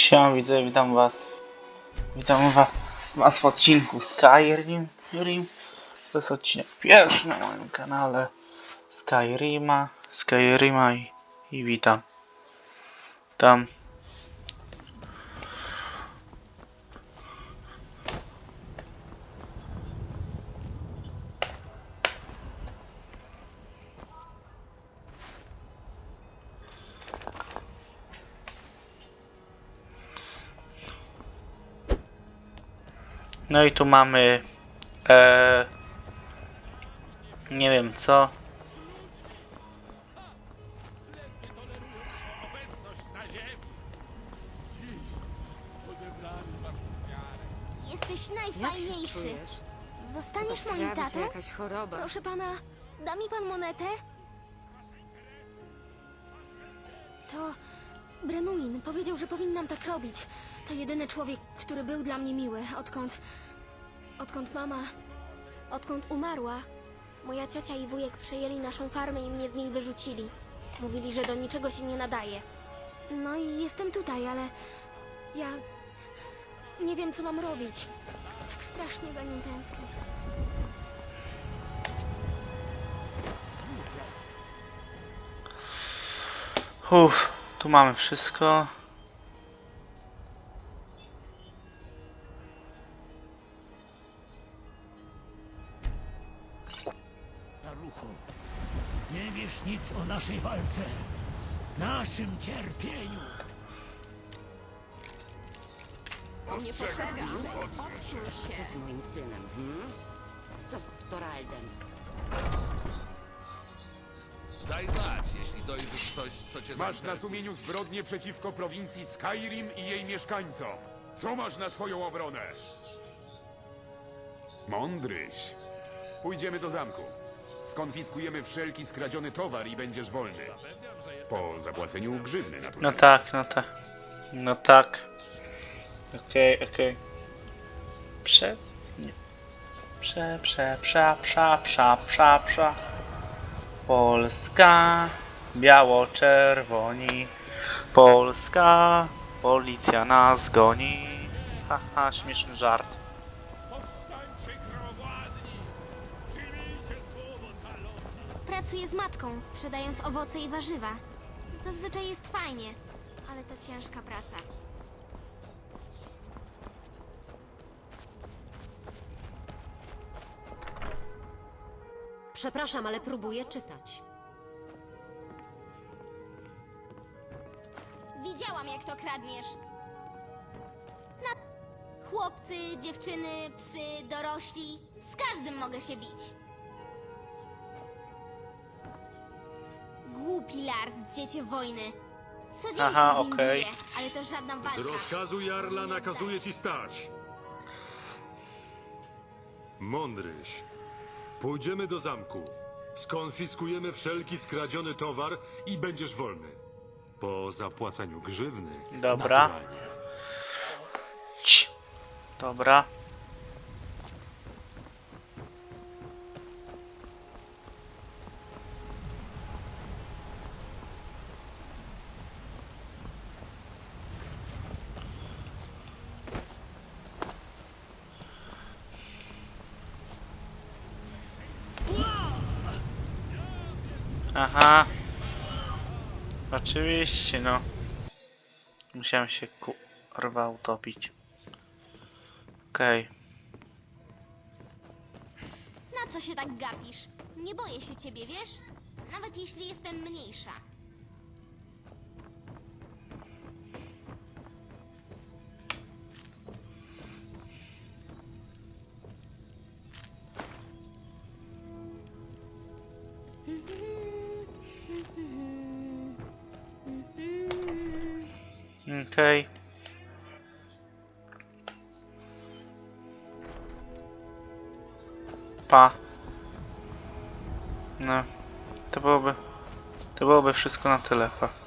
Siema widzę, witam was. Witam was, was w odcinku Skyrim. Rim. To jest odcinek pierwszy na moim kanale Skyrima. Skyrima i, i witam. Tam. No i tu mamy e, nie wiem co. Jesteś najfajniejszy. Zostaniesz moim cię tatą? jakaś choroba. Proszę pana, da mi pan monetę? To Brenuin powiedział, że powinnam tak robić. To jedyny człowiek, który był dla mnie miły, odkąd. odkąd mama. odkąd umarła. Moja ciocia i wujek przejęli naszą farmę i mnie z niej wyrzucili. Mówili, że do niczego się nie nadaje. No i jestem tutaj, ale. ja. nie wiem, co mam robić. Tak strasznie za nim tęsknię. Uff, tu mamy wszystko. Staruchu, nie wiesz nic o naszej walce, naszym cierpieniu. Nie potrzebujesz. Co z moim synem? Hmm? Co z Toraldem? Daj znać, coś, co cię Masz na zainteresuje. sumieniu zbrodnie przeciwko prowincji Skyrim i jej mieszkańcom. Co masz na swoją obronę? Mądryś. Pójdziemy do zamku. Skonfiskujemy wszelki skradziony towar i będziesz wolny. Po zapłaceniu grzywny, No naturalnie. tak, no tak. No tak. Okej, okej. Prze... Nie. Prze, prze, prze, prze, prze, prze, prze. Polska, biało-czerwoni. Polska, policja nas goni. Haha, śmieszny żart. Pracuję z matką, sprzedając owoce i warzywa. Zazwyczaj jest fajnie, ale to ciężka praca. Przepraszam, ale próbuję czytać. Widziałam, jak to kradniesz. Na... Chłopcy, dziewczyny, psy, dorośli. Z każdym mogę się bić. Głupi Lars, dziecię wojny. Co dzień Aha, się z nim okej. bije, ale to żadna walka. Z rozkazu Jarla nakazuje ci stać. Mądryś. Pójdziemy do zamku. Skonfiskujemy wszelki skradziony towar i będziesz wolny. Po zapłaceniu grzywny. Dobra. Naturalnie. Cii. Dobra. Aha. Oczywiście, no. Musiałem się kurwa utopić. Okej. Na co się tak gapisz? Nie boję się ciebie, wiesz? Nawet jeśli jestem mniejsza. Okej. Pa. No. To byłoby... To byłoby wszystko na tyle, pa.